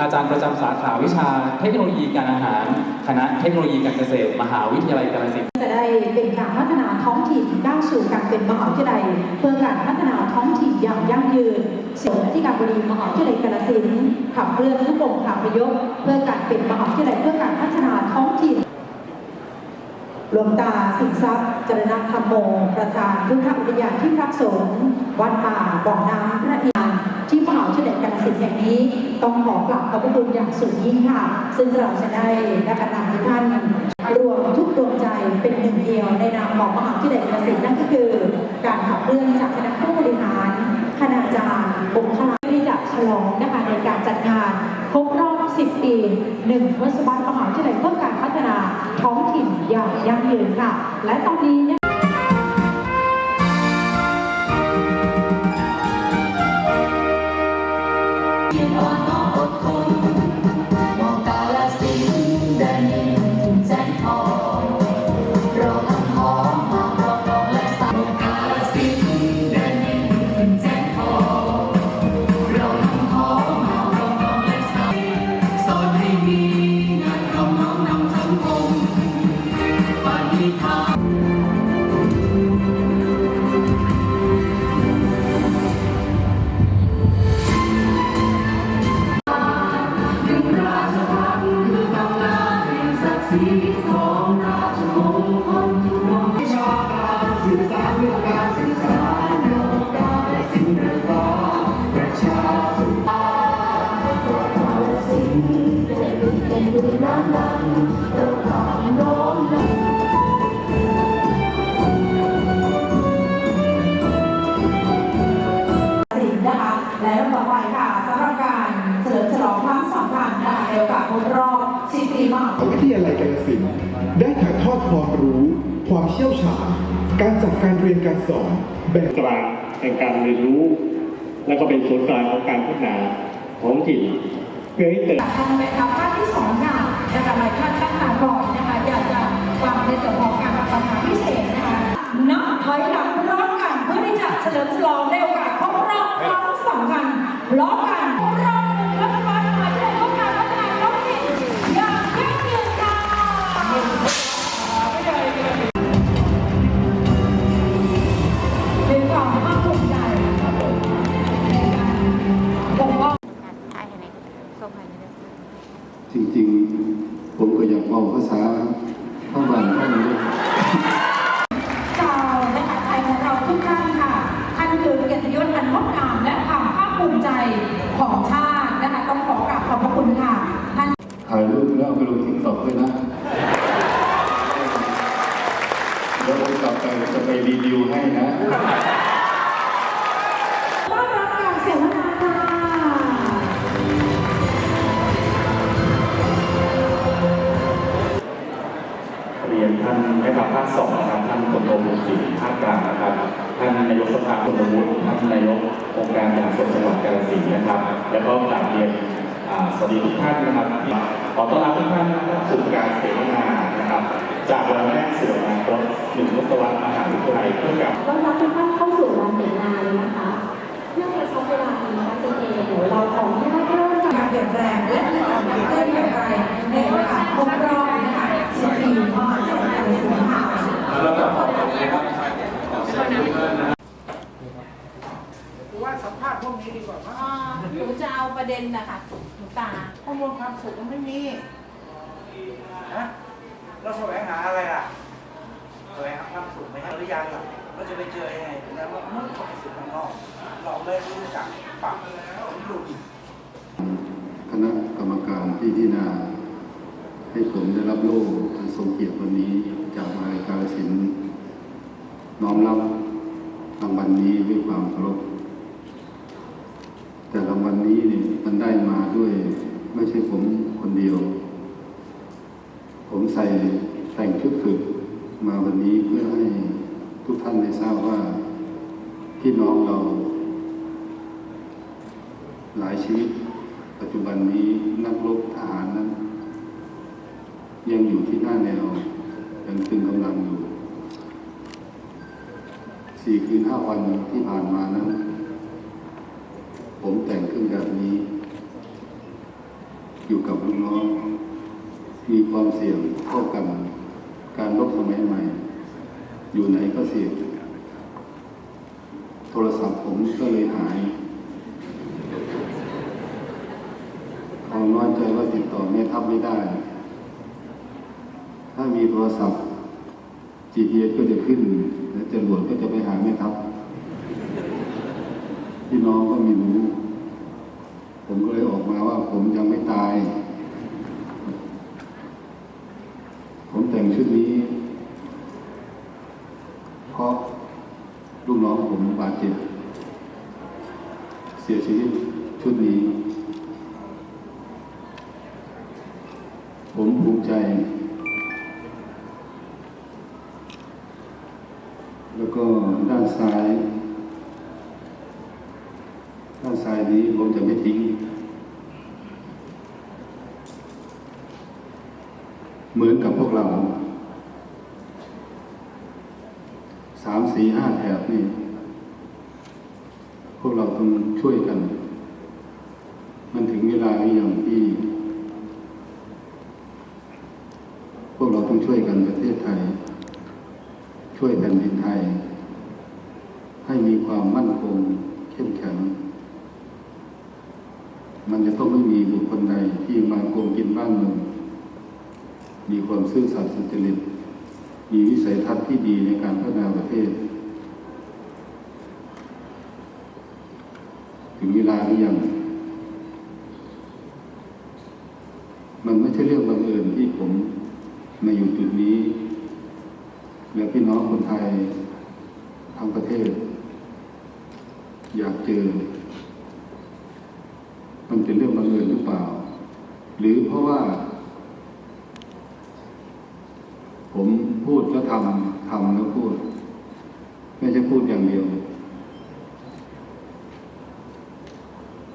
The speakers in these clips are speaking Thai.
อาจารย์ประจำสาขาวิชาเทคโนโลยีการอาหาร คณะเทคโนโลยีการเกษตร มหาวิทยาลัยกาฬสินธุ์จะได้เป็นการพัฒนาท้องถิ่นก้าวสู่การเป็นมหาวิทยาลัยเพื่อการพัฒนาท้องถิ่นอย่างยั่งยืนส่วนอธิการบดีมหาวิทยาลัยกาฬสินธุ์ขับเคลื่อนทุกองค์ขาพยพเพื่อการเป็นมหาวิทยาลัยเพื่อการพัฒนาท้องถิ่นหลวงตาสินทรัพย์จรณธรรมโม ประธานพุทธอุทยานที่พักสงฆ์วัดป่าบ่อน้ำพระอินทร์ ที่มหาวิทยาลัยกาฬสินธุ์แห่งนี้ ต้องขอกราบขอบพระคุณอย่างสูงยิ่งค่ะ ซึ่งเราจะได้นักนำทุกท่านรวมทุกดวงใจเป็นหนึ่งเดียวในนามของมหาวิทยาลัยกาฬสินธุ์นั่นก็คือ การขับเคลื่อนจากคณะผู้บริหารคณาจารย์บุคลากรที่จะฉลองนะคะในการจัดงานครบรอบ 10 ปีหนึ่งทศวรรษมหาวิทยาลัยเพื่อการพัฒนาท้องถิ่นอย่างยั่งยืนค่ะ และตอนนี้ำคัญนะคะในโอกาสครบรอบ 10 ปีมหาวิทยาลัยกาฬสินธุ์ได้ถ่ายทอดความรู้ ความเชี่ยวชาญ การจัดการเรียนการสอนแบบกลางแห่งการเรียนรู้ และก็เป็นศูนย์กลางของการพัฒนาท้องถิ่นเพื่อให้เติบทางในครับภาคที่สองค่ะนะคะหลายท่านตั้งตารอนะคะอยากจะฟังในส่วนของการประกาศพิเศษนะคะนับถอยหลังพร้อมกันเพื่อที่จะเฉลิมฉลองในโอกาสครบรอบครั้งสำคัญร้อมกันครบรอบ จริง ๆ ผมก็อยากเอาภาษา เรียนท่านแม่ทัพภาคสองนะครับท่านพลโทบุญศรีภาคกลางนะครับท่านนายกสภาพลวุฒิท่านนายกองค์การบริหารส่วนจังหวัดกาฬสินธุ์นะครับ แล้วก็กราบเรียนอ่าสวัสดีทุกท่านนะครับขอต้อนรับทุกท่านนะครับสู่การเสวนานะครับ จากวันแรกสู่อนาคตหนึ่งทศวรรษมหาวิทยาลัยเพื่อกับต้อนรับทุกท่านเข้าสู่วันเสวนาเลยนะคะเพื่อกระชับเวลานี้นะคะเจเอเดี๋ยวเราขออนุญาตเริ่มจากการเปลี่ยนแปลงและมีการขับเคลื่อนอย่างไรในโอกาสครบรอบนะคะ10ปี อ่าสัมภาษณ์พวกนี้ดีกว่าหนูจะเอาประเด็นนะคะหนูตาข้อมูลความสุขมันไม่มีนะเราแสวงหาอะไรล่ะแสวงหาความสุขไหมฮะหรือยังล่ะเราจะไปเจอยังไงแล้วว่าเมื่อเขาไปสู่ข้างนอกเราไม่รู้จักปรับรู้อีกคณะกรรมการที่พิจารณา ให้ผมได้รับโล่อันทรงเกียรติวันนี้จากมายกาฬสินธุ์น้อมรับรางวัลนี้ด้วยความเคารพแต่รางวัลนี้เนี่ยมันได้มาด้วย ไม่ใช่ผมคนเดียว ผมใส่แต่งชุดฝึกมาวันนี้เพื่อให้ทุกท่านได้ทราบว่าพี่น้องเรา หลายชีวิต ปัจจุบันนี้นักรบทหารนั้น ยังอยู่ที่หน้าแนวยังตึงกำลังอยู่สี่คืนห้าวันที่ผ่านมานั้น ผมแต่งขึ้นแบบนี้ อยู่กับน้อง มีความเสี่ยงเท่ากัน การลบสมัยใหม่ อยู่ไหนก็เสี่ยง โทรศัพท์ผมก็เลยหายเขาน้อยใจว่าติดต่อแม่ทัพไม่ได้ ถ้ามีโทรศัพท์ GPS ก็จะขึ้น และจรวดก็จะไปหาแม่ทัพพี่น้องก็ม่รู้ ผมก็เลยออกมาว่าผมยังไม่ตาย ผมแต่งชุดนี้ เพราะลูกน้องผมบาดเจ็บ เสียชีวิตชุดนี้ ด้านซ้าย ด้านซ้ายนี้ผมจะไม่ทิ้ง เหมือนกับพวกเราสามสี่ห้าแถบนี่ พวกเราต้องช่วยกัน มันถึงเวลาหรือยังที่ พวกเราต้องช่วยกันประเทศไทย ช่วยแผ่นดินไทย ความมั่นคงเข้มแข็ง มันจะต้องไม่มีบุคคลใดที่มาโกงกินบ้านเมืองมีความซื่อสัตย์สุจริต มีวิสัยทัศน์ที่ดีในการพัฒนาประเทศ ถึงเวลาหรือยัง มันไม่ใช่เรื่องบังเอิญที่ผมมาอยู่จุดนี้ และพี่น้องคนไทยทั้งประเทศ อยากเจอ มันเป็นเรื่องบังเอิญหรือเปล่า หรือเพราะว่า ผมพูดแล้วทำทำแล้วพูด ไม่ใช่พูดอย่างเดียว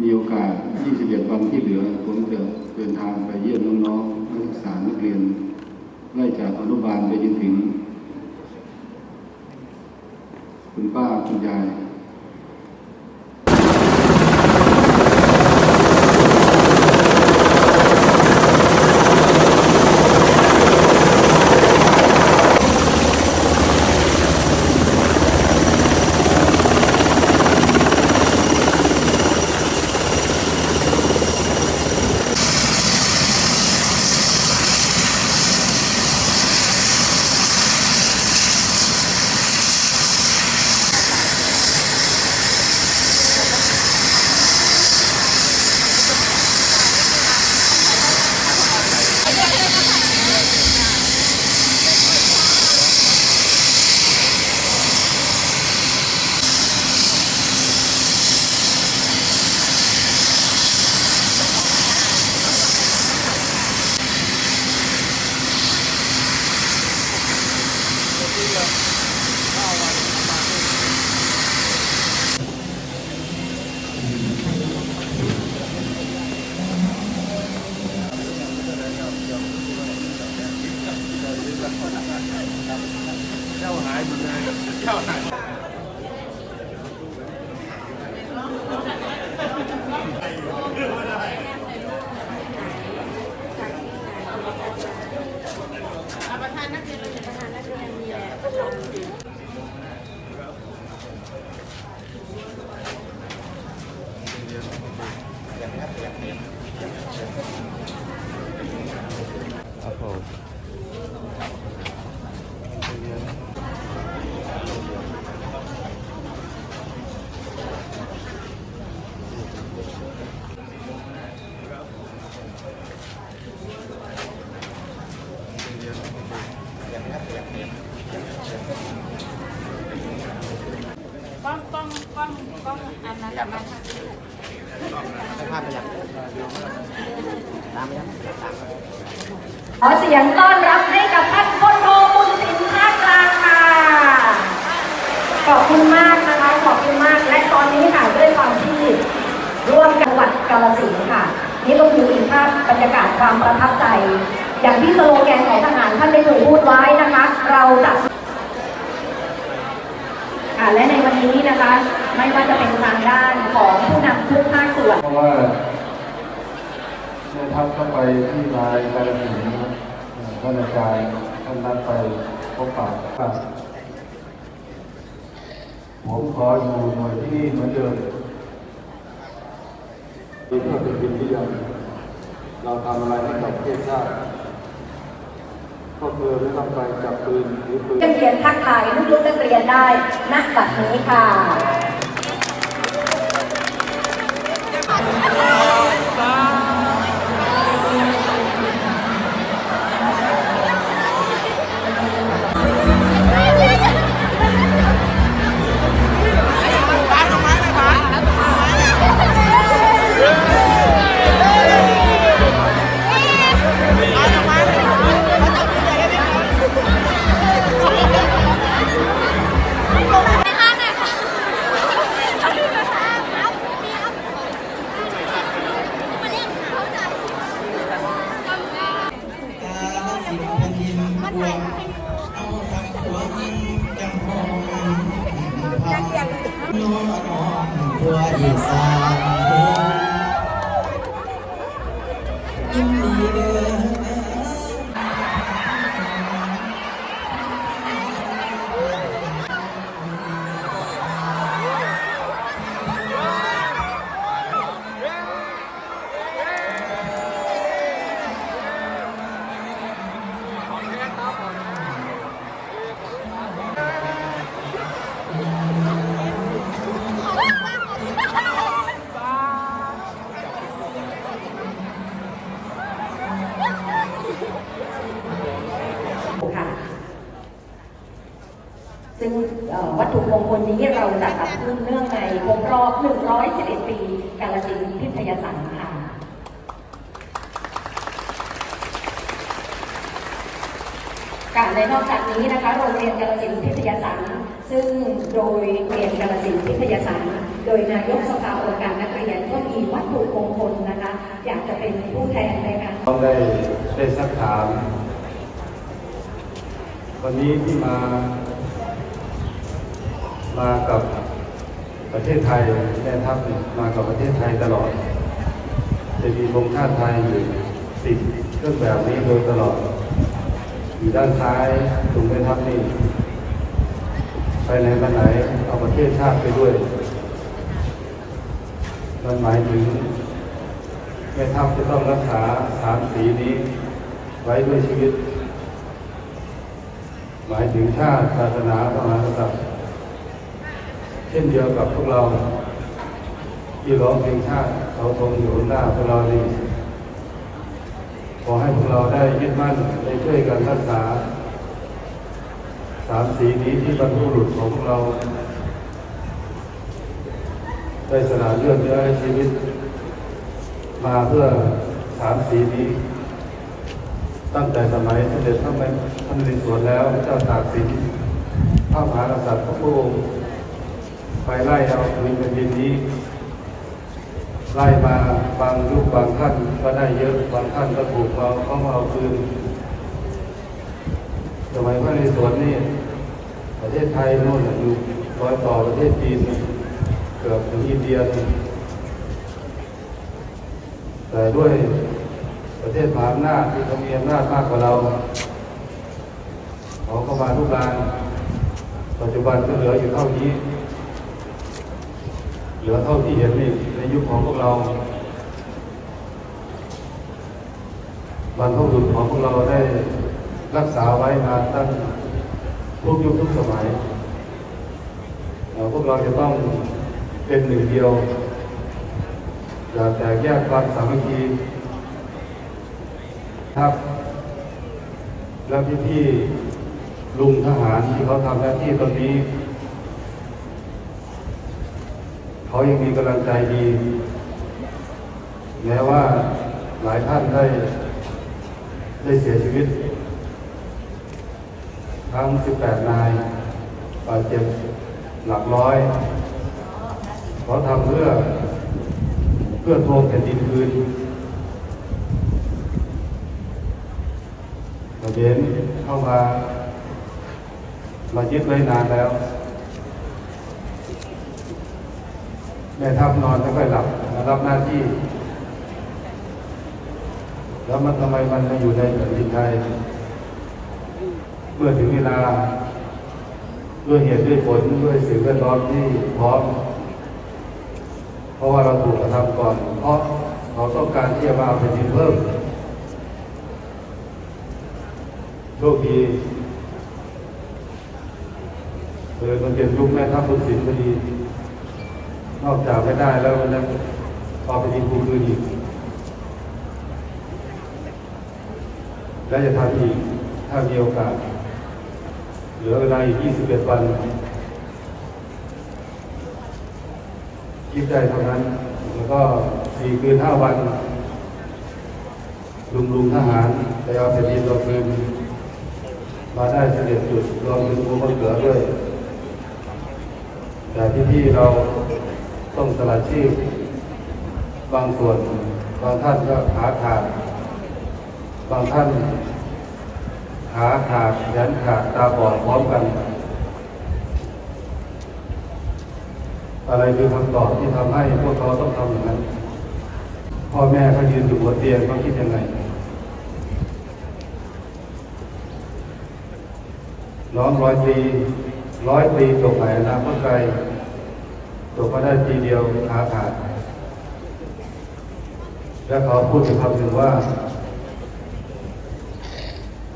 มีโอกาส 21 วันที่เหลือ ผมจะเดินทางไปเยี่ยมน้องๆนักศึกษานักเรียนไล่จากอนุบาลไปจนถึง คุณป้าคุณยาย องกล้องอันนั้นแหละมาทางนี้ขอเสียงต้อนรับให้กับท่านพลโทบุญสินภาคกลางค่ะขอบคุณมากนะคะขอบคุณมากและตอนนี้ค่ะด้วยความที่ร่วมจังหวัดกาฬสินธุ์ค่ะ นี่ก็คืออีกภาพบรรยากาศความประทับใจ อย่างที่สโลแกนของทหารท่านได้เคยพูดไว้นะคะ เราจะค่ะและในวันนี้นะคะ ไม่ว่าจะเป็นทางด้านของผู้นำทุกภาคส่วน เพราะว่าในทัพก็ไปที่นายการสินธุ์ท่านอาจารย์ท่านนัดไปพบปะครับผมขออยู่หน่วยที่นี่เหมือนเดิมเพื่อเป็นวิทยาเราทำอะไรให้กับประเทศชาติก็คือไม่ต้องไปจับปืนหรือปืนนักเรียนทักทายลูกๆนักเรียนได้ณบัดนี้ค่ะ วัตถุมงคลนี้เราจัดทำขึ้นเนื่องในครบรอบ 111 ปี กาลสินพิทยาสันค่ะการในนอกจากนี้นะคะโรงเรียนกาลสินพิทยาสันซึ่งโดยเรียนกาลสินพิทยาสันโดยนายกสภาองค์การนักเรียนก็มีวัตถุมงคลนะคะ อยากจะเป็นผู้แทนในการต้องได้ได้สักถาม วันนี้ที่มา มากับประเทศไทยแม่ทัพมากับประเทศไทยตลอด จะมีธงชาติไทยอยู่ติดเครื่องแบบนี้โดยตลอด อยู่ด้านซ้ายตรงแม่ทัพนี่ไปไหนมาไหนเอาประเทศชาติไปด้วย มันหมายถึงแม่ทัพจะต้องรักษาสามสีนี้ ไว้ด้วยชีวิต หมายถึงชาติศาสนาพระมหากษัตริย์ เช่นเดียวกับพวกเราที่ร้องเพลงชาติเขาธงอยู่หน้าพวกเรานี่ขอให้พวกเราได้ยึดมั่นได้ช่วยกันรักษา สามสีนี้ที่บรรพุรุษของเรา ได้สละเลือดเนื้อะชีวิต มาเพื่อสามสีนี้ ตั้งแต่สมัยสมเด็จพระนท่านนเรศวรแล้วเจ้าตากสินพระมหากษัตริย์พระพุทธองค์ ไปไล่เอาพื้นแผ่นดินนี้ ไล่มาบางยุคบางท่านก็ได้เยอะบางท่านก็ถูกเราเขามาเอาคืนสมัยพระนเรศวรนี่ประเทศไทยโน่นอยู่รอยต่อประเทศจีนเกือบถึงอินเดียแต่ด้วยประเทศมหาอำนาจที่เขามีอำนาจมากกว่าเราเขาก็มาทุกรานปัจจุบันก็เหลืออยู่เท่านี้ เหลือเท่าที่เห็นนี่ในยุคของพวกเราบรรพบุรุษของพวกเราได้รักษาไว้มาตั้งทุกยุคทุกสมัยเอ่อพวกเราจะต้องเป็นหนึ่งเดียวอย่าแตกแยกความสามัคคีครับ แล้วพี่พี่ๆลุงทหารที่เขาทำหน้าที่ตรงนี้ เขายังมีกำลังใจดีแม้ว่าหลายท่านได้ ได้เสียชีวิต ทั้ง 18 นายบาดเจ็บหลักร้อยเขาทำเพื่อ เพื่อทวงแผ่นดินคืนประเด็นเข้ามา มายึดไว้นานแล้ว แม่ทัพนอนไม่ค่อยหลับมารับหน้าที่ แล้วมันทำไมมันมาอยู่ในแผ่นดินไทย เมื่อถึงเวลาด้วยเหตุด้วยผลด้วยสิ่งแวดล้อมที่พร้อม เพราะว่าเราถูกกระทำก่อน เพราะเราต้องการที่จะมาเอาแผ่นดินเพิ่มโชคดีเลยมันเป็นยุคแม่ทัพพุทธศิลป์พอดี นอกจากไม่ได้แล้วมันยังเอาแผ่นดินกูคืนอีก และจะทำอีกถ้ามีโอกาส เหลือเวลาอีก 21 วันคิดได้เท่านั้น แล้วก็4คืน5วัน ลุงลุงทหารไปเอาแผ่นดินเราคืนมาได้เสด็จจุดรวมถึงภูมะเขือด้วย แต่ที่ที่เรา ต้องสละชีพ บางส่วน บางท่านก็ขาขาด บางท่านขาขาดแขนขาดตาบอดพร้อมกัน อะไรคือคำตอบที่ทำให้พวกเขาต้องทำอย่างนั้น พ่อแม่เขายืนอยู่บนเตียงเขาคิดยังไงน้องร้อยตีร้อยตีจบใหม่อนะเมื่อไกล จบมาได้ปีเดียวขาขาด แล้วเขาพูดถึงคำหนึ่งว่า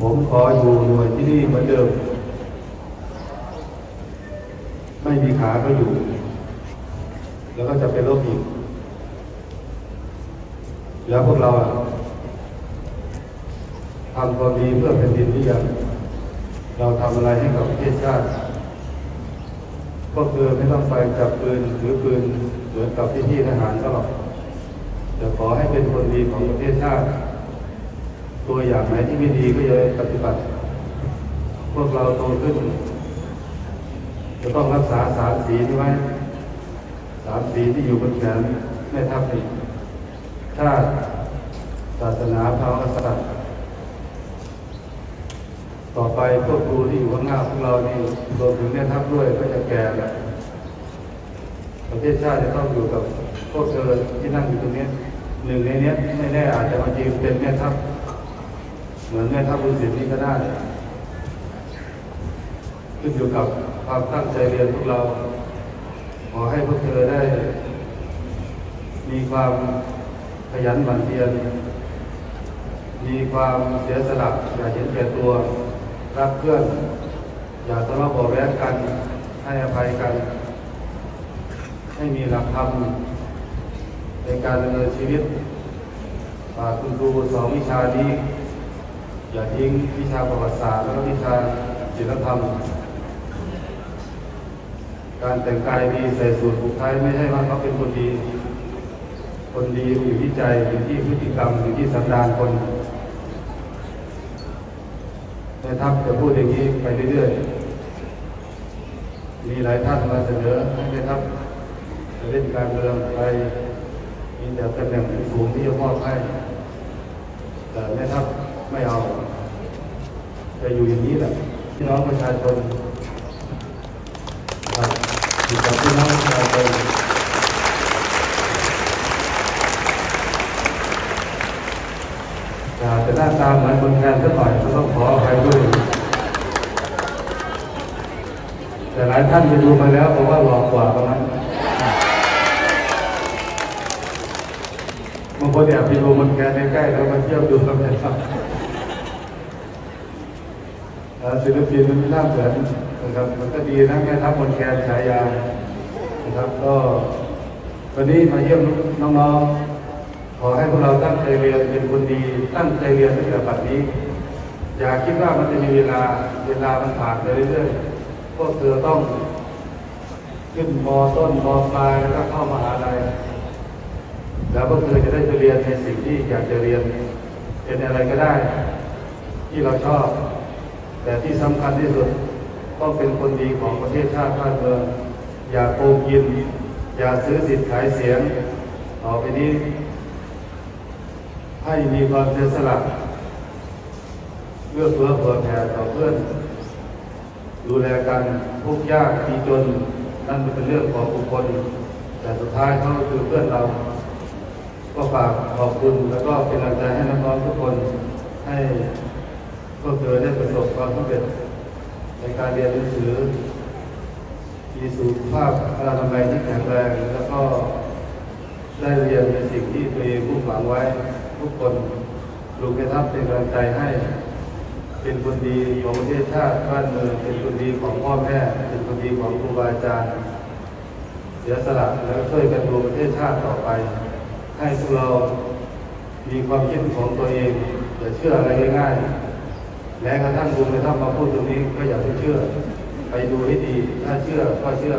ผมขออยู่หน่วยที่นี่เหมือนเดิม ไม่มีขาก็อยู่ แล้วก็จะเป็นโรคอีก แล้วพวกเราอะทำความดีเพื่อแผ่นดินหรือยังเราทำอะไรให้กับประเทศชาติ ก็คือไม่ต้องไปจับปืนหรือปืนเหมือนกับที่ที่ทหารก็หรอกแต่ขอให้เป็นคนดีของประเทศชาติ ตัวอย่างไหนที่ไม่ดีก็อย่าปฏิบัติ พวกเราโตขึ้น จะต้องรักษาสามสีไว้สามสีที่อยู่บนแขนแม่ทัพนี่ชาติ ศาสนาพระมหากษัตริย์ ต่อไปพวกครูที่อยู่ข้างหน้าพวกเรานี่รวมถึงแม่ทัพด้วยก็จะแก่แล้วประเทศชาติจะต้องอยู่กับพวกเธอที่นั่งอยู่ตรงนี้หนึ่งในนี้ไม่แน่อาจจะมายืนเป็นแม่ทัพเหมือนแม่ทัพบุญศิลป์นี่ก็ได้ขึ้นอยู่กับความตั้งใจเรียนพวกเรา ขอให้พวกเธอได้ มีความขยันหมั่นเพียรมีความเสียสละอย่าเห็นแก่ตัว รักเพื่อน อย่าทะเลาะเบาแวงกัน ให้อภัยกัน ให้มีหลักธรรมในการดำเนินชีวิตฝากคุณครูสองวิชานี้ อย่าทิ้งวิชาประวัติศาสตร์แล้วก็วิชาศิลธรรม การแต่งกายดีใส่สูทผูกไทยไม่ใช่ว่าเขาเป็นคนดี คนดีอยู่ที่ใจอยู่ที่พฤติกรรมอยู่ที่สันดานคน แม่ทัพจะพูดอย่างนี้ไปเรื่อยๆ มีหลายท่านมาเสนอให้แม่ทัพจะเล่นการเมืองไปมีแต่ตำแหน่งสูงที่จะมอบให้ แต่แม่ทัพไม่เอา จะอยู่อย่างนี้แหละพี่น้องประชาชนอยู่กับพี่น้องประชาชนอาจจะห น้าตาเหมือนคนแทนสักหน่อยก็ต้องขออภัยด้วย แต่หลายท่านไปดูมาแล้วบอกว่าหลอกกว่าตรงนั้นบางคนแอบไปดูมันแกนใกล้ๆแล้วมาเที่ยวดูกันนะครับเอ่อศิลปินมันไม่น่าเหมือนนะครับ มันก็ดีนะแม่ทัพมนแคนฉายานะครับ ก็วันนี้มาเยี่ยมน้องๆ ขอให้พวกเราตั้งใจเรียนเป็นคนดี ตั้งใจเรียนตั้งแต่ปัจจุบันอย่าคิดว่ามันจะมีเวลา เวลามันผ่านไปเรื่อยๆพวกเธอต้องขึ้นมต้นมปลายแล้วก็เข้ามหาลัยแล้วพวกเธอจะได้ไปเรียนในสิ่งที่อยากจะเรียนเป็นอะไรก็ได้ ที่เราชอบ แต่ที่สำคัญที่สุดต้องเป็นคนดีของประเทศชาติบ้านเมืองอย่าโกงกิน อย่าซื้อสิทธิ์ขายเสียงต่อไปนี้ ให้มีความเสียสละเพื่อเพื่อเผื่อแผ่ต่อเพื่อน ดูแลกันทุกยากมีจน นั่นเป็นเรื่องของบุคคล แต่สุดท้ายเขาคือเพื่อนเรา ก็ฝากขอบคุณแล้วก็เป็นกำลังใจให้น้องๆทุกคนให้พวกเธอได้ประสบความสำเร็จในการเรียนหนังสือมีสุขภาพพลานามัยที่แข็งแรง แล้วก็ได้เรียนในสิ่งที่ตัวเองมุ่งหวังไว้ ทุกคนลูกให้ทัพเป็นกำลังใจให้ เป็นคนดีของประเทศชาติบ้านเมืองเป็นคนดีของพ่อแม่ เป็นคนดีของครูบาอาจารย์เสียสละแล้วช่วยกันดูประเทศชาติต่อไป ให้พวกเรามีความคิดของตัวเองอย่าเชื่ออะไรง่ายๆแม้กระทั่งลุงในถ้ำมาพูดตรงนี้ก็อย่าไปเชื่อ ไปดูให้ดี ถ้าเชื่อก็เชื่อ